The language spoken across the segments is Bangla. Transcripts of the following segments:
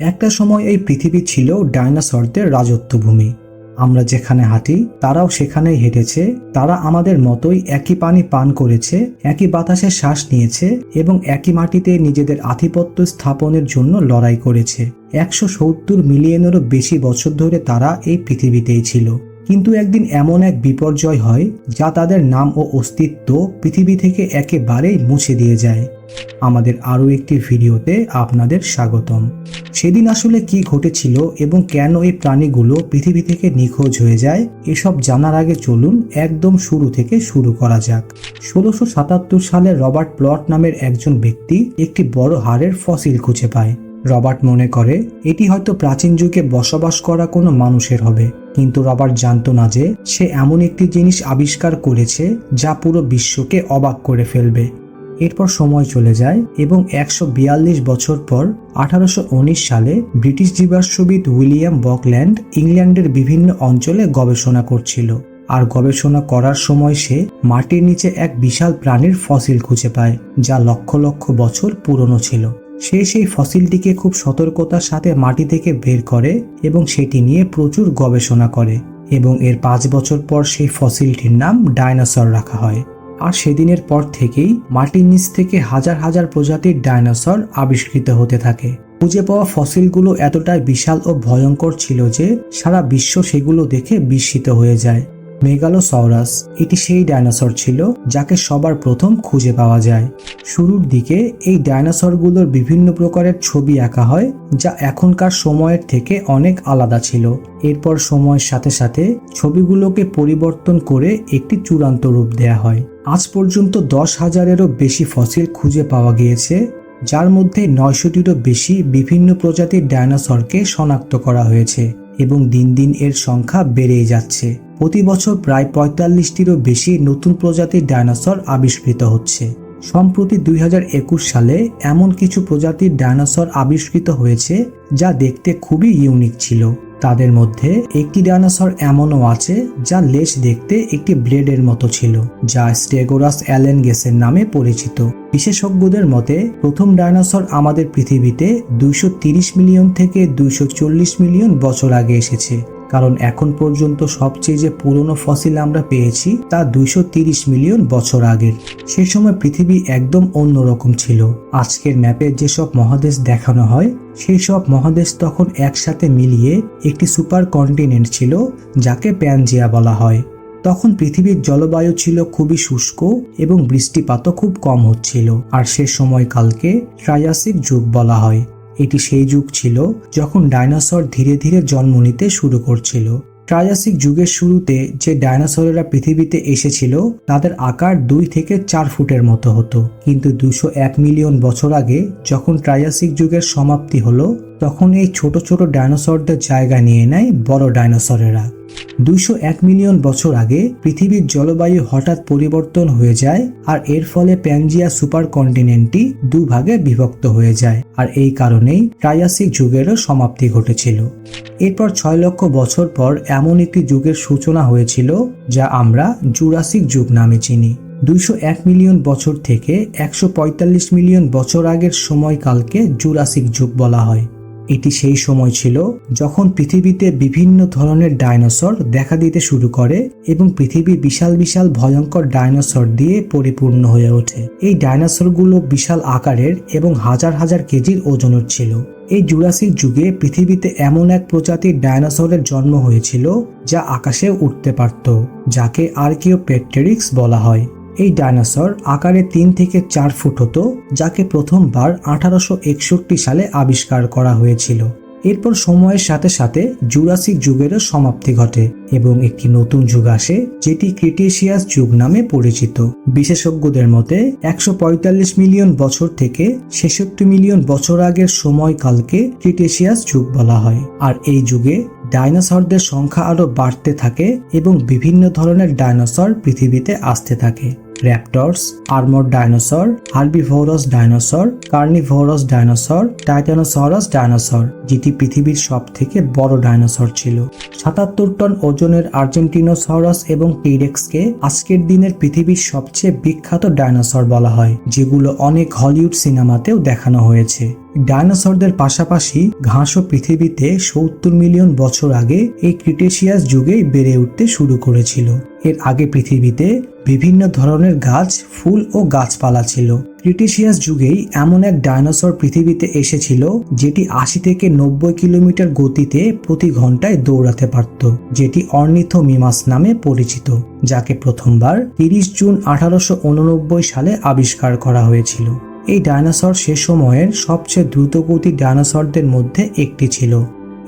একটা সময় এই পৃথিবী ছিল ডাইনোসরদের রাজত্বভূমি। আমরা যেখানে হাঁটি, তারাও সেখানেই হেঁটেছে, তারা আমাদের মতোই একই পানি পান করেছে, একই বাতাসে শ্বাস নিয়েছে এবং একই মাটিতে নিজেদের আধিপত্য স্থাপনের জন্য লড়াই করেছে। একশো সত্তর মিলিয়নেরও বেশি বছর ধরে তারা এই পৃথিবীতেই ছিল। কিন্তু একদিন এমন এক বিপর্যয় হয় যা তাদের নাম ও অস্তিত্ব পৃথিবী থেকে একেবারেই মুছে দিয়ে যায়। আমাদের আরও একটি ভিডিওতে আপনাদের স্বাগতম। সেদিন আসলে কি ঘটেছিল এবং কেন এই প্রাণীগুলো পৃথিবী থেকে নিখোঁজ হয়ে যায়, এসব জানার আগে চলুন একদম শুরু থেকে শুরু করা যাক। ষোলোশো সাতাত্তর সালে রবার্ট প্লট নামের একজন ব্যক্তি একটি বড় হাড়ের ফসিল খুঁজে পায়। রবার্ট মনে করে, এটি হয়তো প্রাচীন যুগে বসবাস করা কোনো মানুষের হবে। কিন্তু রবার্ট জানতো না যে, সে এমন একটি জিনিস আবিষ্কার করেছে যা পুরো বিশ্বকে অবাক করে ফেলবে। এরপর সময় চলে যায় এবং একশো বিয়াল্লিশ বছর পর আঠারোশো উনিশ সালে ব্রিটিশ জীবাশ্মবিদ উইলিয়াম বকল্যান্ড ইংল্যান্ডের বিভিন্ন অঞ্চলে গবেষণা করছিল। আর গবেষণা করার সময় সে মাটির নিচে এক বিশাল প্রাণীর ফসিল খুঁজে পায়, যা লক্ষ লক্ষ বছর পুরনো ছিল। সে সেই ফসিলটিকে খুব সতর্কতার সাথে মাটি থেকে বের করে এবং সেটি নিয়ে প্রচুর গবেষণা করে এবং এর পাঁচ বছর পর সেই ফসিলটির নাম ডাইনোসর রাখা হয়। আর সেদিনের পর থেকেই মাটির নিচ থেকে হাজার হাজার প্রজাতির ডাইনোসর আবিষ্কৃত হতে থাকে। খুঁজে পাওয়া ফসিলগুলো এতটাই বিশাল ও ভয়ঙ্কর ছিল যে সারা বিশ্ব সেগুলো দেখে বিস্মিত হয়ে যায়। মেগালোসরাস এটি সেই ডাইনোসর ছিল যাকে সবার প্রথম খুঁজে পাওয়া যায়। শুরুর দিকে এই ডাইনোসরগুলোর বিভিন্ন প্রকারের ছবি আঁকা হয়, যা এখনকার সময়ের থেকে অনেক আলাদা ছিল। এরপর সময়ের সাথে সাথে ছবিগুলোকে পরিবর্তন করে একটি চূড়ান্ত রূপ দেয়া হয়। আজ পর্যন্ত দশ হাজারেরও বেশি ফসিল খুঁজে পাওয়া গিয়েছে, যার মধ্যে নয়শোটিরও বেশি বিভিন্ন প্রজাতির ডাইনোসরকে শনাক্ত করা হয়েছে এবং দিন দিন এর সংখ্যা বেড়েই যাচ্ছে। প্রতি বছর প্রায় পঁয়তাল্লিশটিরও বেশি নতুন প্রজাতির ডাইনোসর আবিষ্কৃত হচ্ছে। সম্প্রতি দুই হাজার একুশ সালে এমন কিছু প্রজাতির ডাইনোসর আবিষ্কৃত হয়েছে যা দেখতে খুবই ইউনিক ছিল। তাদের মধ্যে একটি ডাইনোসর এমনও আছে যা লেজ দেখতে একটি ব্লেডের মতো ছিল, যা স্টেগোরাস অ্যালেন গেসের নামে পরিচিত। বিশেষজ্ঞদের মতে, প্রথম ডাইনোসর আমাদের পৃথিবীতে দুইশো মিলিয়ন থেকে দুইশো চল্লিশ মিলিয়ন বছর আগে এসেছে। কারণ এখন পর্যন্ত সবচেয়ে যে পুরনো ফসিল আমরা পেয়েছি তা দুইশো মিলিয়ন বছর আগের। সে সময় পৃথিবী একদম অন্যরকম ছিল। আজকের ম্যাপে যেসব মহাদেশ দেখানো হয়, সেই সব মহাদেশ তখন একসাথে মিলিয়ে একটি সুপার কন্টিনেন্ট ছিল, যাকে প্যানজিয়া বলা হয়। তখন পৃথিবীর জলবায়ু ছিল খুবই শুষ্ক এবং বৃষ্টিপাতও খুব কম হচ্ছিল। আর সে সময়কালকে ট্রায়াসিক যুগ বলা হয়। এটি সেই যুগ ছিল যখন ডাইনোসর ধীরে ধীরে জন্ম নিতে শুরু করছিল। ট্রাজাসিক যুগের শুরুতে যে ডাইনোসরেরা পৃথিবীতে এসেছিল, তাদের আকার দুই থেকে চার ফুটের মতো হতো। কিন্তু দুশো এক মিলিয়ন বছর আগে যখন ট্রাজাসিক যুগের সমাপ্তি হলো, তখন এই ছোট ছোট ডাইনোসরদের জায়গা নিয়ে নেয় বড় ডাইনোসরেরা। দুইশো এক মিলিয়ন বছর আগে পৃথিবীর জলবায়ু হঠাৎ পরিবর্তন হয়ে যায় আর এর ফলে প্যানজিয়া সুপার কন্টিনেন্টটি দুভাগে বিভক্ত হয়ে যায়। আর এই কারণেই ট্রায়াসিক যুগেরও সমাপ্তি ঘটেছিল। এরপর ছয় লক্ষ বছর পর এমন একটি যুগের সূচনা হয়েছিল, যা আমরা জুরাসিক যুগ নামে চিনি। দুইশো এক মিলিয়ন বছর থেকে একশো পঁয়তাল্লিশ মিলিয়ন বছর আগের সময়কালকে জুরাসিক যুগ বলা হয়। এটি সেই সময় ছিল যখন পৃথিবীতে বিভিন্ন ধরনের ডাইনোসর দেখা দিতে শুরু করে এবং পৃথিবী বিশাল বিশাল ভয়ঙ্কর ডাইনোসর দিয়ে পরিপূর্ণ হয়ে ওঠে। এই ডাইনোসরগুলো বিশাল আকারের এবং হাজার হাজার কেজির ওজনের ছিল। এই জুরাসিক যুগে পৃথিবীতে এমন এক প্রজাতির ডাইনোসরের জন্ম হয়েছিল যা আকাশে উঠতে পারত, যাকে আর্কিওপেট্টেরিক্স বলা হয়। এই ডাইনোসর আকারে তিন থেকে চার ফুট হতো, যাকে প্রথমবার আঠারোশো একষট্টি সালে আবিষ্কার করা হয়েছিল। এরপর সময়ের সাথে সাথে জুরাসিক যুগেরও সমাপ্তি ঘটে এবং একটি নতুন যুগ আসে, যেটি ক্রিটেশিয়াস যুগ নামে পরিচিত। বিশেষজ্ঞদের মতে, একশো পঁয়তাল্লিশ মিলিয়ন বছর থেকে ছেষট্টি মিলিয়ন বছর আগের সময়কালকে ক্রিটেশিয়াস যুগ বলা হয়। আর এই যুগে ডাইনোসরদের সংখ্যা আরও বাড়তে থাকে এবং বিভিন্ন ধরনের ডাইনোসর পৃথিবীতে আসতে থাকে। Raptors armour dinosaur herbivorous dinosaur carnivorous dinosaur titanosaurus dinosaur যেটি পৃথিবীর সব থেকে বড় ডাইনোসর ছিল। সাতাত্তর টন ওজনের আর্জেন্টিনোসরাস এবং টিরেক্সকে আজকের দিনের পৃথিবীর সবচেয়ে বিখ্যাত ডাইনোসর বলা হয়, যেগুলো অনেক হলিউড সিনেমাতেও দেখানো হয়েছে। ডাইনোসরদের পাশাপাশি ঘাসও পৃথিবীতে সত্তর মিলিয়ন বছর আগে এই ক্রিটেশিয়াস যুগেই বেড়ে উঠতে শুরু করেছিল। এর আগে পৃথিবীতে বিভিন্ন ধরনের গাছ, ফুল ও গাছপালা ছিল। ক্রিটেশিয়াস যুগেই এমন এক ডাইনোসর পৃথিবীতে এসেছিল যেটি আশি থেকে নব্বই কিলোমিটার গতিতে প্রতি ঘন্টায় দৌড়াতে পারত, যেটি অর্নিথোমিমাস নামে পরিচিত, যাকে প্রথমবার তিরিশ জুন আঠারোশো উননব্বই সালে আবিষ্কার করা হয়েছিল। এই ডাইনোসর সে সময়ের সবচেয়ে দ্রুতগতি ডাইনোসরদের মধ্যে একটি ছিল।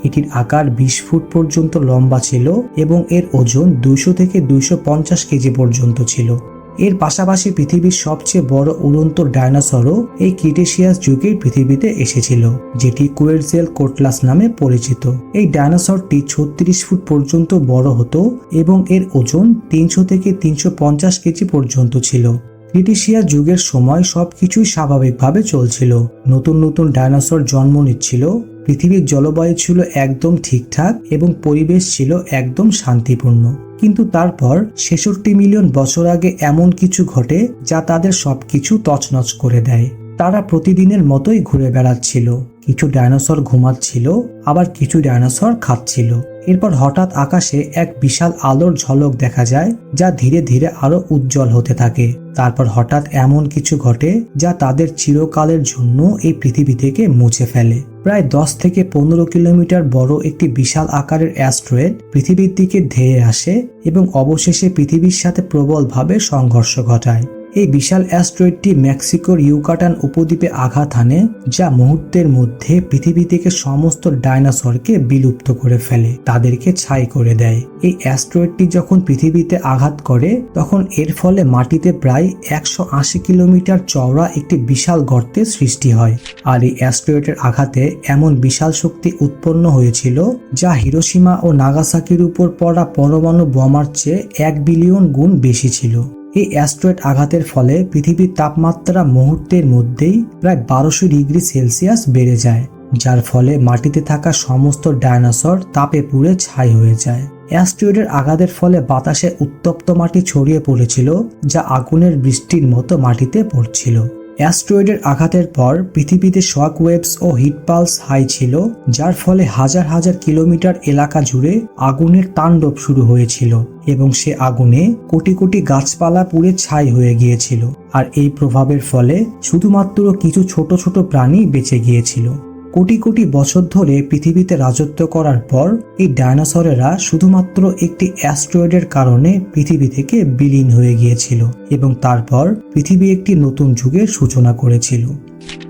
এটির আকার বিশ ফুট পর্যন্ত লম্বা ছিল এবং এর ওজন দুইশো থেকে দুইশো পঞ্চাশ কেজি পর্যন্ত ছিল। এর পাশাপাশি পৃথিবীর সবচেয়ে বড় উড়ন্ত ডাইনোসরও এই ক্রিটেশিয়াস যুগের পৃথিবীতে এসেছিল, যেটি কুয়েরজেল কোটলাস নামে পরিচিত। এই ডাইনোসরটি ছত্রিশ ফুট পর্যন্ত বড় হতো এবং এর ওজন তিনশো থেকে তিনশো পঞ্চাশ কেজি পর্যন্ত ছিল। ক্রিটিশিয়া যুগের সময় সবকিছুই স্বাভাবিকভাবে চলছিল। নতুন নতুন ডাইনোসর জন্ম নিচ্ছিল, পৃথিবীর জলবায়ু ছিল একদম ঠিকঠাক এবং পরিবেশ ছিল একদম শান্তিপূর্ণ। কিন্তু তারপর ছেষট্টি মিলিয়ন বছর আগে এমন কিছু ঘটে যা তাদের সবকিছু তছনছ করে দেয়। তারা প্রতিদিনের মতোই ঘুরে বেড়াচ্ছিল। কিছু ডাইনোসর ঘুমাচ্ছিল, আবার কিছু ডাইনোসর খাচ্ছিল। এরপর হঠাৎ আকাশে এক বিশাল আলোর ঝলক দেখা যায়, যা ধীরে ধীরে আরও উজ্জ্বল হতে থাকে। তারপর হঠাৎ এমন কিছু ঘটে, যা তাদের চিরকালের জন্য এই পৃথিবী থেকে মুছে ফেলে। প্রায় দশ থেকে পনেরো কিলোমিটার বড় একটি বিশাল আকারের অ্যাস্ট্রয়েড পৃথিবীর দিকে ধেয়ে আসে এবং অবশেষে পৃথিবীর সাথে প্রবলভাবে সংঘর্ষ ঘটায়। এই বিশাল অ্যাস্ট্রয়েডটি মেক্সিকোর ইউকাটান উপদ্বীপে আঘাত হানে, যা মুহূর্তের মধ্যে পৃথিবী থেকে সমস্ত ডাইনোসরকে বিলুপ্ত করে ফেলে, তাদেরকে ছাই করে দেয়। এই অ্যাস্ট্রয়েডটি যখন পৃথিবীতে আঘাত করে, তখন এর ফলে মাটিতে প্রায় একশো আশি কিলোমিটার চওড়া একটি বিশাল গর্তের সৃষ্টি হয়। আর এই অ্যাস্ট্রয়েডের আঘাতে এমন বিশাল শক্তি উৎপন্ন হয়েছিল, যা হিরোসীমা ও নাগাসাকির উপর পড়া পরমাণু বোমার চেয়ে এক বিলিয়ন গুণ বেশি ছিল। এই অ্যাস্ট্রয়েড আঘাতের ফলে পৃথিবীর তাপমাত্রা মুহূর্তের মধ্যেই প্রায় বারোশো ডিগ্রি সেলসিয়াস বেড়ে যায়, যার ফলে মাটিতে থাকা সমস্ত ডায়নাসর তাপে পুড়ে ছাই হয়ে যায়। অ্যাস্ট্রয়েডের আঘাতের ফলে বাতাসে উত্তপ্ত মাটি ছড়িয়ে পড়েছিল, যা আগুনের বৃষ্টির মতো মাটিতে পড়ছিল। অ্যাস্ট্রয়েডের আঘাতের পর পৃথিবীতে শক ওয়েবস ও হিট পালস হাই ছিল, যার ফলে হাজার হাজার কিলোমিটার এলাকা জুড়ে আগুনের তাণ্ডব শুরু হয়েছিল এবং সে আগুনে কোটি কোটি গাছপালা পুড়ে ছাই হয়ে গিয়েছিল। আর এই প্রভাবের ফলে শুধুমাত্র কিছু ছোট ছোট প্রাণী বেঁচে গিয়েছিল। কোটি কোটি বছর ধরে পৃথিবীতে রাজত্ব করার পর এই ডায়নোসরেরা শুধুমাত্র একটি অ্যাস্ট্রয়েডের কারণে পৃথিবী থেকে বিলীন হয়ে গিয়েছিল এবং তারপর পৃথিবী একটি নতুন যুগের সূচনা করেছিল।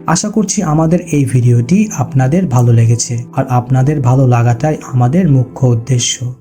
আশা করছি আমাদের এই ভিডিওটি আপনাদের ভালো লেগেছে। আর আপনাদের ভালো লাগাটাই আমাদের মুখ্য উদ্দেশ্য।